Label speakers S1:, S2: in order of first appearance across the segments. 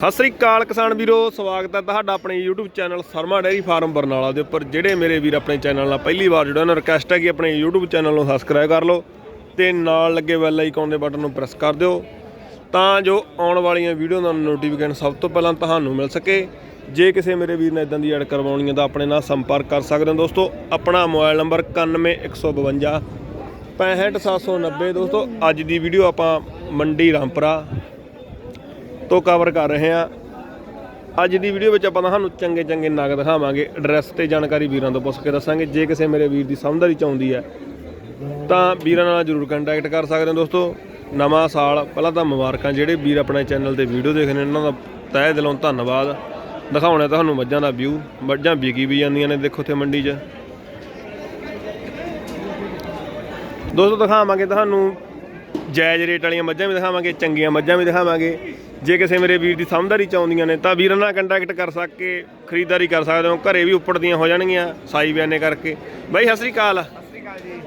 S1: ਸਤਿ ਸ੍ਰੀ ਅਕਾਲ ਕਿਸਾਨ ਵੀਰੋ, ਸਵਾਗਤ ਹੈ ਤੁਹਾਡਾ ਆਪਣੇ YouTube channel Sharma dairy farm Barnala ਦੇ ਉੱਪਰ, ਜਿਹੜੇ ਮੇਰੇ ਵੀਰ ਆਪਣੇ ਚੈਨਲ ਨਾਲ ਪਹਿਲੀ ਵਾਰ ਜੁੜੇ ਉਹਨਾਂ ਰਿਕਵੈਸਟ ਹੈ ਕਿ ਆਪਣੇ YouTube ਚੈਨਲ ਨੂੰ ਸਬਸਕ੍ਰਾਈਬ ਕਰ ਲਓ ਤੇ ਨਾਲ ਲੱਗੇ ਬੈਲ ਆਈਕਨ ਦੇ ਬਟਨ ਨੂੰ ਪ੍ਰੈਸ ਕਰ ਦਿਓ ਤਾਂ ਜੋ ਆਉਣ ਵਾਲੀਆਂ ਵੀਡੀਓ ਦਾ ਨੋਟੀਫਿਕੇਸ਼ਨ ਸਭ ਤੋਂ ਪਹਿਲਾਂ ਤੁਹਾਨੂੰ ਮਿਲ ਸਕੇ। ਜੇ ਕਿਸੇ ਮੇਰੇ ਵੀਰ ਨੇ ਇਦਾਂ ਦੀ ਐਡ ਕਰਵਾਉਣੀ ਹੈ ਤਾਂ ਆਪਣੇ ਨਾਲ ਸੰਪਰਕ ਕਰ ਸਕਦੇ ਹੋ ਦੋਸਤੋ। ਆਪਣਾ ਮੋਬਾਈਲ ਨੰਬਰ 91152 65790 ਦੋਸਤੋ। ਅੱਜ ਦੀ ਵੀਡੀਓ ਆਪਾਂ ਮੰਡੀ ਰਾਮਪੁਰਾ ਤੋਂ ਕਵਰ ਕਰ ਰਹੇ ਹਾਂ। ਅੱਜ ਦੀ ਵੀਡੀਓ ਵਿੱਚ ਆਪਾਂ ਤੁਹਾਨੂੰ ਚੰਗੇ ਚੰਗੇ ਨਗ ਦਿਖਾਵਾਂਗੇ। ਐਡਰੈਸ ਤੇ ਜਾਣਕਾਰੀ ਵੀਰਾਂ ਤੋਂ ਪੁੱਛ ਕੇ ਦੱਸਾਂਗੇ। ਜੇ ਕਿਸੇ ਮੇਰੇ ਵੀਰ ਦੀ ਸਮਝਦਾਰੀ 'ਚ ਆਉਂਦੀ ਹੈ, ਤਾਂ ਵੀਰਾਂ ਨਾਲ ਜਰੂਰ ਕੰਟੈਕਟ ਕਰ ਸਕਦੇ ਹੋ ਦੋਸਤੋ। ਨਵਾਂ ਸਾਲ, ਪਹਿਲਾਂ ਤਾਂ ਮੁਬਾਰਕਾਂ। ਜਿਹੜੇ ਵੀਰ ਆਪਣੇ ਚੈਨਲ ਤੇ ਵੀਡੀਓ ਦੇਖ ਰਹੇ ਨੇ, ਉਹਨਾਂ ਦਾ ਤਹਿ ਦਿਲੋਂ ਧੰਨਵਾਦ। ਦਿਖਾਉਣਾ ਤੁਹਾਨੂੰ ਮੱਝਾਂ ਦਾ ਵਿਊ ਮੱਝਾਂ ਵਿਕੀ ਵੀ ਜਾਂਦੀਆਂ ਨੇ ਦੇਖੋ ਇੱਥੇ ਮੰਡੀ 'ਚ। ਦੋਸਤੋ, ਦਿਖਾਵਾਂਗੇ ਤੁਹਾਨੂੰ। ਜਾਇਜ਼ ਰੇਟ ਵਾਲੀਆਂ ਮੱਝਾਂ ਵੀ ਦਿਖਾਵਾਂਗੇ, ਚੰਗੀਆਂ ਮੱਝਾਂ ਵੀ ਦਿਖਾਵਾਂਗੇ। ਜੇ ਕਿਸੇ ਮੇਰੇ ਵੀਰ ਦੀ ਸਮਝਦਾਰੀ ਚਾਹੁੰਦੀਆਂ ਨੇ ਤਾਂ ਵੀਰਾਂ ਨਾਲ ਕੰਟੈਕਟ ਕਰ ਸਕ ਕੇ ਖਰੀਦਦਾਰੀ ਕਰ ਸਕਦੇ ਹੋ। ਘਰੇ ਵੀ ਉੱਪੜਦੀਆਂ ਹੋ ਜਾਣਗੀਆਂ ਸਾਈ ਬਿਆਨੇ ਕਰਕੇ। ਬਾਈ ਸਤਿ ਸ੍ਰੀ ਅਕਾਲ।
S2: ਸਤਿ ਸ਼੍ਰੀ ਅਕਾਲ ਜੀ।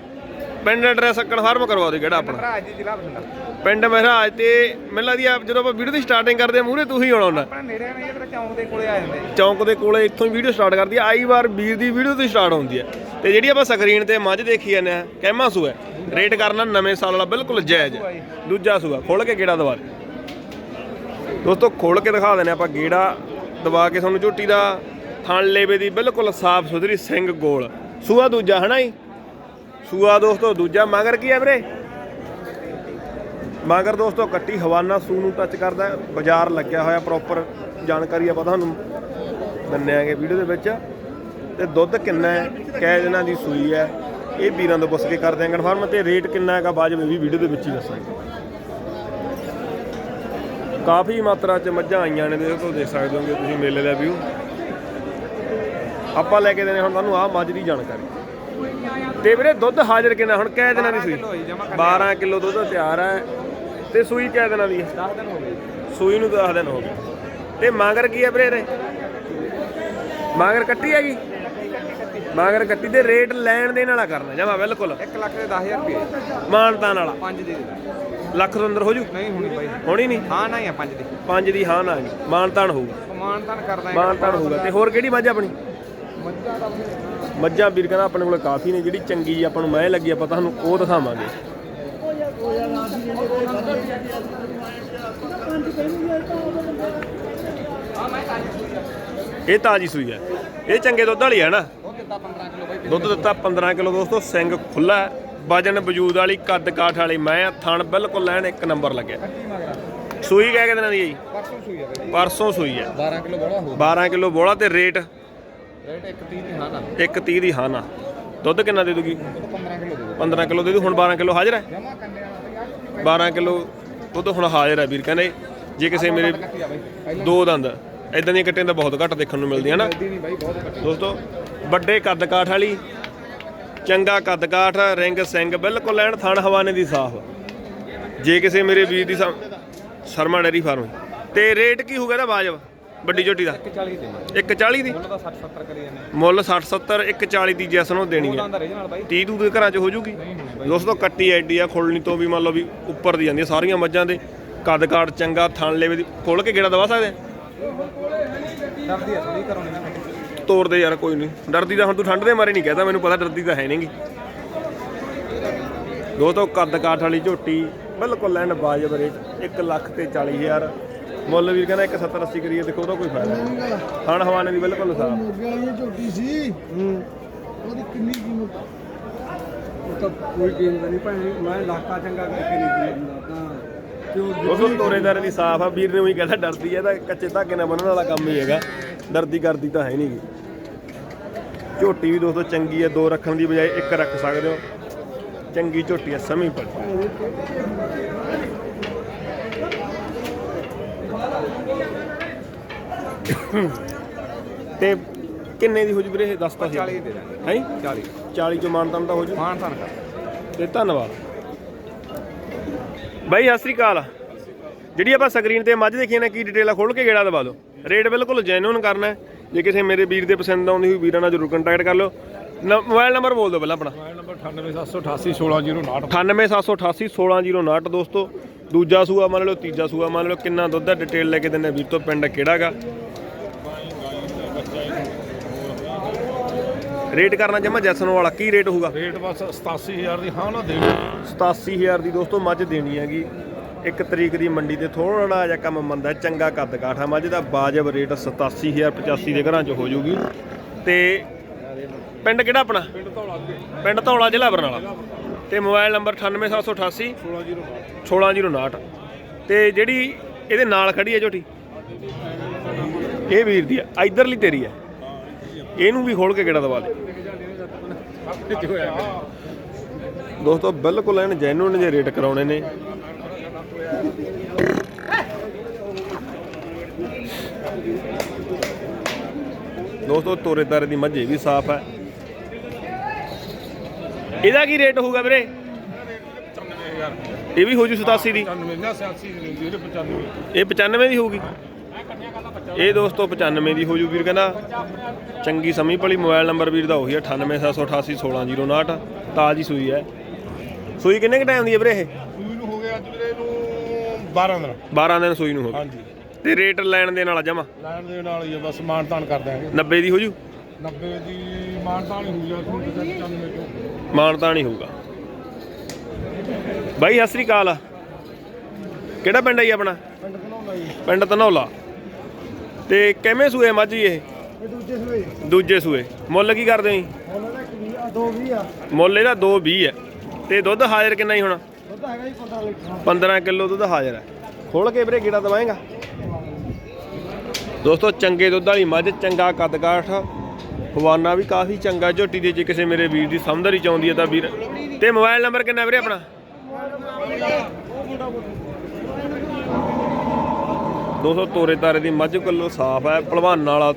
S1: ਪਿੰਡ ਐਡਰੈਸ ਕਨਫਰਮ ਕਰਵਾ ਦਿਓ ਕਿਹੜਾ ਆਪਣਾ।
S2: ਭਰਾ ਜੀ ਜ਼ਿਲ੍ਹਾ ਬਠਿੰਡਾ।
S1: ਪਿੰਡ ਮਹਿਰਾਜ ਤੇ ਮੈਨੂੰ ਲੱਗਦੀ ਆ ਜਦੋਂ ਆਪਾਂ ਵੀਡੀਓ ਦੀ ਸਟਾਰਟਿੰਗ ਕਰਦੇ ਆ ਮੂਹਰੇ ਤੂੰ ਹੀ ਆਉਣਾ ਹੁੰਦਾ।
S2: ਆਪਣਾ ਨੇੜੇ ਨੇ ਜਿਹੜਾ ਚੌਂਕ ਦੇ ਕੋਲੇ ਆ ਜਾਂਦੇ।
S1: ਚੌਂਕ ਦੇ ਕੋਲੇ ਇੱਥੋਂ ਹੀ ਵੀਡੀਓ ਸਟਾਰਟ ਕਰਦੀ ਆ। ਆਈ ਵਾਰ ਵੀਰ ਦੀ ਵੀਡੀਓ ਤੋਂ ਸਟਾਰਟ ਹੁੰਦੀ ਹੈ ਤੇ ਜਿਹੜੀ ਆਪਾਂ ਸਕਰੀਨ ਤੇ ਮੱਝ ਦੇਖੀ ਜਾਂਦੇ ਆ ਕਹਿਮਾ ਸੂ ਹੈ ਰੇਟ ਕਰਨਾ ਨਵੇਂ ਸਾਲ ਵਾਲਾ ਬਿਲਕੁਲ ਜਾਇਜ਼। ਦੂਜਾ ਸੂਆ ਖੋਲ ਕੇ ਗੇੜਾ ਦਵਾ ਦੇ। ਦੋਸਤੋ ਖੋਲ ਕੇ ਦਿਖਾ ਦਿੰਦੇ ਆਪਾਂ ਗੇੜਾ। ਦਵਾ ਕੇ ਤੁਹਾਨੂੰ ਝੋਟੀ ਦਾ ਥਣ ਲੇਵੇ ਦੀ ਬਿਲਕੁਲ ਸਾਫ਼ ਸੁਥਰੀ ਸਿੰਘ ਗੋਲ। ਸੂਆ ਦੂਜਾ, ਹਨਾ ਜੀ? ਸੂਆ ਦੋਸਤੋ, ਦੂਜਾ। ਮਗਰ ਕੀ ਹੈ ਵੀਰੇ? ਮਗਰ ਦੋਸਤੋ, ਕੱਟੀ ਹਵਾਨਾ ਸੂ ਨੂੰ ਟੱਚ ਕਰਦਾ ਬਾਜ਼ਾਰ ਲੱਗਿਆ ਹੋਇਆ ਪ੍ਰੋਪਰ ਜਾਣਕਾਰੀ ਆਪਾਂ ਤੁਹਾਨੂੰ ਦਿੰਨੇ ਆਂਗੇ ਵੀਡੀਓ ਦੇ ਵਿੱਚ। ਤੇ ਦੁੱਧ ਕਿੰਨਾ ਹੈ? ਕੈ ਇਹਨਾਂ ਦੀ ਸੂਈ ਹੈ। ਇਹ ਵੀਰਾਂ ਤੋਂ ਪੁੱਛ ਕੇ ਕਰਦੇ ਆਂ ਕਨਫਰਮ ਤੇ ਰੇਟ ਕਿੰਨਾ ਹੈਗਾ ਬਾਜਵੇ ਵੀ ਵੀਡੀਓ ਦੇ ਵਿੱਚ ਹੀ ਦੱਸਾਂਗੇ। ਕਾਫੀ ਮਾਤਰਾ ਚ ਮੱਝਾਂ ਆਈਆਂ ਨੇ ਦੇਖੋ ਦੇਖ ਸਕਦੇ ਹੋਗੇ ਤੁਸੀਂ ਮੇਲੇ ਦਾ ਵਿਊ ਆਪਾਂ ਲੈ ਕੇ ਦੇਣੇ ਹੁਣ ਤੁਹਾਨੂੰ ਆਹ ਮੱਝ ਦੀ ਜਾਣਕਾਰੀ। ਤੇ ਵੀਰੇ ਦੁੱਧ ਹਾਜ਼ਰ ਕਿੰਨਾ? ਹੁਣ ਕੈ ਦਿਨਾਂ ਦੀ ਸੂਈ।
S2: ਕਿਲੋ ਹੋਈ ਜਮਾ
S1: 12 ਕਿਲੋ ਦੁੱਧ ਤਿਆਰ ਹੈ ਤੇ ਸੂਈ ਕੈ ਦਿਨਾਂ ਦੀ ਹੈ
S2: 10 ਦਿਨ ਹੋ ਗਏ।
S1: ਸੂਈ ਨੂੰ 10 ਦਿਨ ਹੋ ਗਏ। ਤੇ ਮਾਂਗਰ ਕੀ ਹੈ ਵੀਰੇ ਮਾਂਗਰ ਕੱਟੀ ਹੈਗੀ ਮਾਂਗਰ ਕੱਟੀ ਦੇ ਰੇਟ ਲੈਣ ਦੇਣ ਵਾਲਾ ਕਰਨਾ ਜਮਾ ਬਿਲਕੁਲ।
S2: 1 ਲੱਖ ਦੇ 10000 ਰੁਪਏ।
S1: ਮਾਨਤਾਨ ਵਾਲਾ।
S2: 5 ਦੇ ਦੇ
S1: ਲੱਖ ਤੋਂ ਅੰਦਰ ਹੋ ਜੂ?
S2: ਨਹੀਂ ਹੁਣੀ ਬਾਈ।
S1: ਹੋਣੀ ਨਹੀਂ?
S2: ਹਾਂ ਨਾ ਹੀ ਆ 5 ਦੀ।
S1: ਪੰਜ ਦੀ ਹਾਂ ਨਾ ਗਈ ਮਾਨਤਾਨ ਹੋਊਗਾ।
S2: ਸਮਾਨ ਤਾਂ ਕਰਦਾ
S1: ਮਾਨਤਾਨ ਹੋਊਗਾ। ਤੇ ਹੋਰ ਕਿਹੜੀ ਮੱਝ ਆਪਣੀ?
S2: ਮੱਝਾਂ ਦਾ
S1: ਮੱਝਾਂ ਵੀਰ ਕਹਿੰਦਾ ਆਪਣੇ ਕੋਲ ਕਾਫੀ ਨੇ ਜਿਹੜੀ ਚੰਗੀ ਆਪਾਂ ਨੂੰ ਮੈਂ ਲੱਗੀ ਆਪਾਂ ਤੁਹਾਨੂੰ ਉਹ ਦਿਖਾਵਾਂਗੇ। ਇਹ ਤਾਜੀ ਸੂਈ ਹੈ ਇਹ ਚੰਗੇ ਦੁੱਧ ਵਾਲੀ ਹੈ ਨਾ।
S2: ਉਹ ਦਿੱਤਾ 15 ਕਿਲੋ ਬਾਈ।
S1: ਦੁੱਧ ਦਿੱਤਾ 15 ਕਿਲੋ ਦੋਸਤੋ ਸਿੰਘ ਖੁੱਲਾ ਵਜਨ ਵਜੂਦ ਵਾਲੀ ਕੱਦ ਕਾਠ ਵਾਲੀ ਮੈਂ ਥਣ ਬਿਲਕੁਲ ਲੈਣ ਇੱਕ ਨੰਬਰ ਲੱਗਿਆ। ਸੂਈ ਕਹਿ ਕੇ ਦਿਨਾਂ ਦੀ ਜੀ?
S2: ਪਰਸੋਂ ਸੂਈ ਆ ਬਾਈ।
S1: ਪਰਸੋਂ ਸੂਈ ਹੈ
S2: 12 ਕਿਲੋ ਬੜਾ ਹੋ
S1: 12 ਕਿਲੋ ਬੋਲਾ ਤੇ ਰੇਟ?
S2: ਰੇਟ 1 30 ਦੀ ਹਾਂ ਨਾ
S1: 130 ਦੀ ਹਾਂ ਨਾ ਦੁੱਧ ਕਿੰਨਾ ਦੇ ਦੂਗੀ?
S2: ਉਹ 15 ਕਿਲੋ ਦੇ
S1: 15 ਕਿਲੋ ਦੇ ਦੂ ਹੁਣ 12 ਕਿਲੋ ਹਾਜ਼ਰ ਹੈ?
S2: ਜਮਾ ਕੰਨੇ ਵਾਲਾ
S1: 12 ਕਿਲੋ ਦੁੱਧ ਹੁਣ ਹਾਜ਼ਰ ਹੈ ਵੀਰ ਕਹਿੰਦੇ ਜੇ ਕਿਸੇ ਮੇਰੇ
S2: ਆ
S1: ਦੋ ਦੰਦ ਇਦਾਂ ਦੀਆਂ ਕੱਟੀਆਂ ਤਾਂ ਬਹੁਤ ਘੱਟ ਦੇਖਣ ਨੂੰ ਮਿਲਦੀਆਂ ਨਾ। ਦੋਸਤੋ ਵੱਡੇ ਕੱਦ ਕਾਠ ਵਾਲੀ ਚੰਗਾ ਕੱਦ ਕਾਠ ਰਿੰਗ ਸਿੰਘ ਬਿਲਕੁਲ ਐਨ ਥਣ ਹਵਾਨੇ ਦੀ ਸਾਫ਼। ਜੇ ਕਿਸੇ ਮੇਰੇ ਵੀਰ ਦੀ ਸ਼ਰਮਾ ਡੈਰੀ ਫਾਰਮ ਤੇ ਰੇਟ ਕੀ ਹੋਊਗਾ ਇਹਦਾ ਵਾਜਬ ਵੱਡੀ ਝੋਟੀ ਦਾ?
S2: 140 ਦੇ।
S1: 140 ਦੀ?
S2: ਉਹਨਾਂ ਦਾ 60 70 ਕਰੀ ਜਾਂਦੇ।
S1: ਮੁੱਲ 60 70 140 ਦੀ ਜੈਸ ਨੂੰ ਦੇਣੀ ਹੈ।
S2: ਉਹਨਾਂ ਦਾ ਰੇ ਨਾਲ ਬਾਈ।
S1: 30 ਦੂ ਦੇ ਘਰਾਂ 'ਚ ਹੋ ਜੂਗੀ? ਦੋਸਤੋ ਕੱਟੀ ਐਡੀ ਆ ਖੁੱਲਣੀ ਤੋਂ ਵੀ ਮੰਨ ਲਓ ਵੀ ਉੱਪਰ ਦੀ ਜਾਂਦੀ ਸਾਰੀਆਂ ਮੱਝਾਂ ਦੇ। ਕੱਦ ਕਾਠ ਚੰਗਾ ਥਣ ਲੇਵੇ ਦੀ। ਖੋਲ ਕੇ ਗੇੜਾ ਦਵਾ ਸਕਦੇ ਆ?
S2: ਡਰਦੀ ਆ ਥੋੜੀ ਕਰਾਉਣੀ ਨਾ
S1: ਤੋੜ ਦੇ ਯਾਰ ਕੋਈ ਨਹੀਂ। ਡਰਦੀ ਤਾਂ ਹੁਣ ਤੂੰ ਠੰਡ ਦੇ ਮਾਰੇ ਨਹੀਂ ਕਹਦਾ ਮੈਨੂੰ ਪਤਾ ਡਰਦੀ ਤਾਂ ਹੈ ਨਹੀਂਗੀ ਦੋ ਤੋਂ ਕੱਦ ਕਾਠ ਵਾਲੀ ਝੋਟੀ ਬਿਲਕੁਲ ਲੈਣ ਬਾਜਬ ਰੇਟ 1 ਲੱਖ ਤੇ 40 ਹਜ਼ਾਰ। ਮੁੱਲ ਵੀਰ ਕਹਿੰਦਾ 1 70 80 ਕਰੀਏ ਦੇਖੋ ਉਹਦਾ ਕੋਈ ਫਾਇਦਾ ਨਹੀਂ। ਥਣ ਹਵਾਨੇ ਦੀ ਬਿਲਕੁਲ ਸਾਫ਼।
S3: ਵਾਲੀ ਝੋਟੀ ਸੀ ਉਹਦੀ ਕਿੰਨੀ ਕੀਮਤ ਉਹ ਤਾਂ ਕੋਈ ਕੀਮਤ ਨਹੀਂ ਭਾਵੇਂ ਮੈਂ ਲਾਕਾ ਚੰਗਾ ਕਰਕੇ ਨਹੀਂ ਦਿੰਦਾ ਤਾਂ।
S1: ਦੋਸਤੋ ਤੋਰੇਦਾਰ ਦੀ ਸਾਫ਼ ਆ ਵੀਰ ਨੇ ਉਹੀ ਕਹਿੰਦਾ ਡਰਦੀ ਹੈ ਤਾਂ ਕੱਚੇ ਧਾਗੇ ਨਾਲ ਬੰਨਣ ਵਾਲਾ ਕੰਮ ਹੀ ਹੈਗਾ। ਡਰਦੀ ਕਰਦੀ ਤਾਂ ਹੈ ਨਹੀਂਗੀ ਝੋਟੀ ਵੀ ਦੋਸਤੋ ਚੰਗੀ ਹੈ ਦੋ ਰੱਖਣ ਦੀ ਬਜਾਏ ਇੱਕ ਰੱਖ ਸਕਦੇ ਹੋ। ਚੰਗੀ ਝੋਟੀ ਹੈ ਸਮੀ ਪਰ ਤੇ ਕਿੰਨੇ ਦੀ ਹੋ ਜੂ ਵੀਰੇ ਇਹ? ਦੱਸ ਤਾਂ
S2: 40 ਦੇ ਦਾਂਗੇ।
S1: ਹੈ?
S2: 40
S1: 40 ਚੋਂ ਮਾਨਤਾਨ ਤਾਂ ਹੋ ਜੂ।
S2: ਮਾਨ ਤਾਨ ਕਰ।
S1: ਤੇ ਧੰਨਵਾਦ। ਬਾਈ ਸਤਿ ਸ੍ਰੀ ਅਕਾਲ। ਜਿਹੜੀ ਆਪਾਂ ਸਕਰੀਨ ਤੇ ਮੱਝ ਦੇਖੀ ਨੇ ਕੀ ਡਿਟੇਲ ਆ ਖੋਲ ਕੇ ਗੇੜਾ ਦਵਾ ਦਿਓ। ਰੇਟ ਬਿਲਕੁਲ ਜੈਨੂਨ ਕਰਨਾ ਹੈ। ਜੇ ਕਿਸੇ ਮੇਰੇ ਵੀਰ ਦੇ ਪਸੰਦ ਆਉਂਦੀ ਹੋਈ ਵੀਰਾਂ ਨਾਲ ਜ਼ਰੂਰ ਕੰਟੈਕਟ ਕਰ ਲਿਓ। ਮੋਬਾਈਲ ਨੰਬਰ ਬੋਲ ਦਿਓ ਪਹਿਲਾਂ ਆਪਣਾ।
S2: ਮੋਬਾਈਲ ਨੰਬਰ 98788 16059
S1: 98788 16059 ਦੋਸਤੋ। ਦੂਜਾ ਸੂਆ ਮੰਨ ਲਓ ਤੀਜਾ ਸੂਆ ਮੰਨ ਲਓ ਕਿੰਨਾ ਦੁੱਧ ਹੈ ਡਿਟੇਲ ਲੈ ਕੇ ਦਿੰਦੇ ਵੀਰ ਤੋਂ ਪਿੰਡ ਕਿਹੜਾਗਾ ਰੇਟ ਕਰਨਾ ਜਮਾ ਜੈਸਨ ਵਾਲਾ ਕੀ ਰੇਟ ਹੋਊਗਾ?
S2: ਰੇਟ ਬਸ 87000 ਦੀ ਹਾਂ ਨਾ ਦੇ
S1: 87000 ਦੀ ਦੋਸਤੋ ਮੱਝ ਦੇਣੀ ਹੈਗੀ। ਇੱਕ ਤਰੀਕ ਦੀ ਮੰਡੀ ਤੇ ਥੋੜਾ ਜਿਹਾ ਕੰਮ ਮੰਦਾ ਚੰਗਾ ਕੱਦ ਕਾਠਾ ਮੱਝ ਦਾ ਬਾਜਬ ਰੇਟ 87000 85 ਦੇ ਘਰਾਂ 'ਚ ਹੋ ਜਾਊਗੀ ਤੇ ਪਿੰਡ ਕਿਹੜਾ ਆਪਣਾ?
S2: ਪਿੰਡ ਧੌਲਾ ਦੇ
S1: ਪਿੰਡ ਧੌਲਾ ਜ਼ਿਲ੍ਹਾ ਬਰਨਾਲਾ। ਤੇ ਮੋਬਾਈਲ ਨੰਬਰ 98788
S2: 16059
S1: 1609 ਤੇ ਜਿਹੜੀ ਇਹਦੇ ਨਾਲ ਖੜੀ ਹੈ ਝੋਟੀ? ਇਹ ਵੀਰ ਦੀ ਆ ਇਧਰਲੀ ਤੇਰੀ ਹੈ। ਇਹਨੂੰ ਵੀ ਖੋਲ ਕੇ ਕਿਹੜਾ ਦਵਾ ਦੇ। ਦੋਸਤੋ ਬਿਲਕੁਲ ਐਨ ਜੈਨੂਨ ਜੇ ਰੇਟ ਕਰਾਉਣੇ ਨੇ। ਦੋਸਤੋ ਤੋਰੇ ਤਾਰੇ ਦੀ ਮੱਝੇ ਵੀ ਸਾਫ਼ ਹੈ। ਇਹਦਾ ਕੀ ਰੇਟ ਹੋਊਗਾ ਵੀਰੇ?
S2: 95000
S1: ਇਹ ਵੀ ਹੋ ਜੂ 87 ਦੀ।
S2: 99 ਨਾ 86 ਦੀ ਹੁੰਦੀ ਇਹਦੇ 95
S1: ਇਹ 95 ਦੀ ਹੋਊਗੀ। ਇਹ ਦੋਸਤੋ 95 ਦੀ ਹੋ ਜੂ ਵੀਰ ਕਹਿੰਦਾ। ਚੰਗੀ ਸਮੀ ਭਲੀ ਮੋਬਾਈਲ ਨੰਬਰ ਵੀਰ ਦਾ ਉਹੀ ਹੈ 98788 1609 ਤਾਜੀ ਸੂਈ ਹੈ। ਸੂਈ ਕਿੰਨੇ ਕ ਟਾਈਮ ਦੀ ਹੈ ਵੀਰੇ ਇਹ?
S2: ਸੂਈ ਨੂੰ ਹੋ ਗਿਆ ਅੱਜ ਵੀਰੇ ਨੂੰ 12 ਦਿਨ।
S1: 12 ਦਿਨ ਸੂਈ ਨੂੰ ਹੋ ਗਈ।
S2: ਹਾਂਜੀ।
S1: ਤੇ ਰੇਟ ਲੈਣ ਦੇ ਨਾਲ ਜਮਾ?
S2: ਲੈਣ ਦੇ ਨਾਲ ਹੀ ਆ, ਬਸ ਮਾਨਤਾਨ ਕਰ ਦਾਂਗੇ
S1: 90 ਦੀ ਹੋ ਜੂ?
S2: 90 ਦੀ ਮਾਨਤਾਨ ਹੀ ਜਾ ਤੁਹਾਨੂੰ ਪਤਾ 95 ਤੋਂ।
S1: ਮਾਨਤਾ ਨਹੀਂ ਹੋਊਗਾ। ਬਾਈ ਸਤਿ ਸ੍ਰੀ ਅਕਾਲ। ਕਿਹੜਾ ਪਿੰਡ ਹੈ ਜੀ ਆਪਣਾ?
S3: ਪਿੰਡ ਘਨੌਲਾ ਜੀ।
S1: ਪਿੰਡ ਧਨੌਲਾ। ਤੇ ਕਿਵੇਂ ਸੂਏ ਮੱਝ ਜੀ ਇਹ?
S3: ਇਹ ਦੂਜੇ ਸੂਏ।
S1: ਦੂਜੇ ਸੂਏ। ਮੁੱਲ ਕੀ ਕਰਦੇ ਹੋ ਜੀ?
S3: ਉਹਨਾਂ ਦਾ ਕੀ ਆ ਦੋ ਵੀ ਆ।
S1: ਮੁੱਲ ਇਹਦਾ 220 ਹੈ। ਤੇ ਦੁੱਧ ਹਾਜ਼ਰ ਕਿੰਨਾ ਹੀ ਹੋਣਾ?
S3: ਦੁੱਧ ਹੈਗਾ ਜੀ 15 ਲੀਟਰ
S1: 15 ਕਿਲੋ ਦੁੱਧ ਹਾਜ਼ਰ ਹੈ। ਖੋਲ ਕੇ ਵੀਰੇ ਗੇੜਾ ਦਵਾਏਗਾ। ਦੋਸਤੋ, ਚੰਗੇ ਦੁੱਧ ਵਾਲੀ ਮੱਝ, ਚੰਗਾ ਕੱਦ ਕਾਠ ਵੀ ਕਾਫੀ ਚੰਗਾ, ਝੋਟੀ ਦੇ ਜੇ ਕਿਸੇ ਮੇਰੇ ਵੀਰ ਦੀ ਸਮਝਦਾਰੀ ਚਾਹੁੰਦੀ ਹੈ ਤਾਂ ਵੀਰ ਤੇ ਮੋਬਾਈਲ ਨੰਬਰ ਕਿੰਨਾ ਵੀਰੇ ਆਪਣਾ? ਦੋਸਤੋ ਤੋਰੇ ਤਾਰੇ ਦੀ ਮੱਝ ਕੋਲੋਂ ਸਾਫ਼ ਹੈ, ਭਲਵਾਨਾਂ ਵਾਲਾ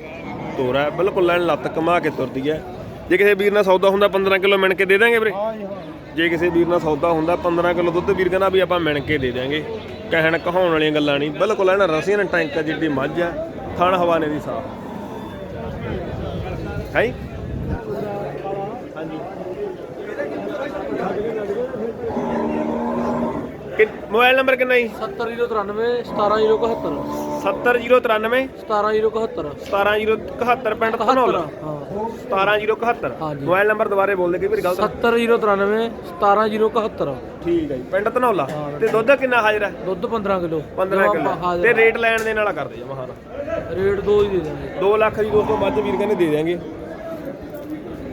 S1: ਤੋਰਾ ਬਿਲਕੁਲ ਲੈਣ ਲੱਤ ਕਮਾ ਕੇ ਤੁਰਦੀ ਹੈ। ਜੇ ਕਿਸੇ ਵੀਰ ਨਾਲ ਸੌਦਾ ਹੁੰਦਾ 15 ਕਿਲੋ ਮਿਣ ਕੇ ਦੇ ਦਾਂਗੇ ਵੀਰੇ?
S3: ਹਾਂ ਜੀ ਹਾਂ
S1: ਜੇ। ਕਿਸੇ ਵੀਰ ਨਾਲ ਸੌਦਾ ਹੁੰਦਾ 15 ਕਿਲੋ ਦੁੱਧ ਵੀਰ ਕਹਿੰਦਾ ਵੀ ਆਪਾਂ ਮਿਣ ਕੇ ਦੇ ਦਿਆਂਗੇ। ਕਹਿਣ ਕਹਾਉਣ ਵਾਲੀਆਂ ਗੱਲਾਂ ਨਹੀਂ। ਬਿਲਕੁਲ ਐਨ ਰਸੀਨ ਟੈਂਕ ਜਿੱਡੀ ਮੱਝ ਆ ਥਣ ਹਵਾਨੇ ਦੀ ਸਾਫ਼। ਹੈ ਹਾਂਜੀ। ਕਿ ਮੋਬਾਈਲ ਨੰਬਰ ਕਿੰਨਾ ਜੀ?
S4: 70093 17071
S1: 70093
S4: 17071
S1: 17071 ਪਿੰਡ ਧਨੌਲਾ।
S4: ਹਾਂ।
S1: 17071
S4: ਹਾਂਜੀ।
S1: ਮੋਬਾਈਲ ਨੰਬਰ ਦੁਬਾਰੇ ਬੋਲ ਦੇ ਕਿ ਵੀਰ ਗਲਤ।
S4: 70093 17071
S1: ਠੀਕ ਹੈ ਜੀ ਪਿੰਡ ਧਨੌਲਾ। ਤੇ ਦੁੱਧ ਕਿੰਨਾ ਹਾਜ਼ਰ ਹੈ?
S4: ਦੁੱਧ 15 ਕਿਲੋ।
S1: 15 ਕਿਲੋ। ਤੇ ਰੇਟ ਲੈਣ ਦੇ ਨਾਲ ਕਰਦੇ ਹਾਂ
S4: ਰੇਟ ਦੋ ਹੀ ਦੇ ਦਾਂਗੇ
S1: 2 ਲੱਖ ਦੀ ਦੋਸਤੋ ਮੱਝ ਵੀਰ ਕਹਿੰਦੇ ਦੇ ਦਿਆਂਗੇ।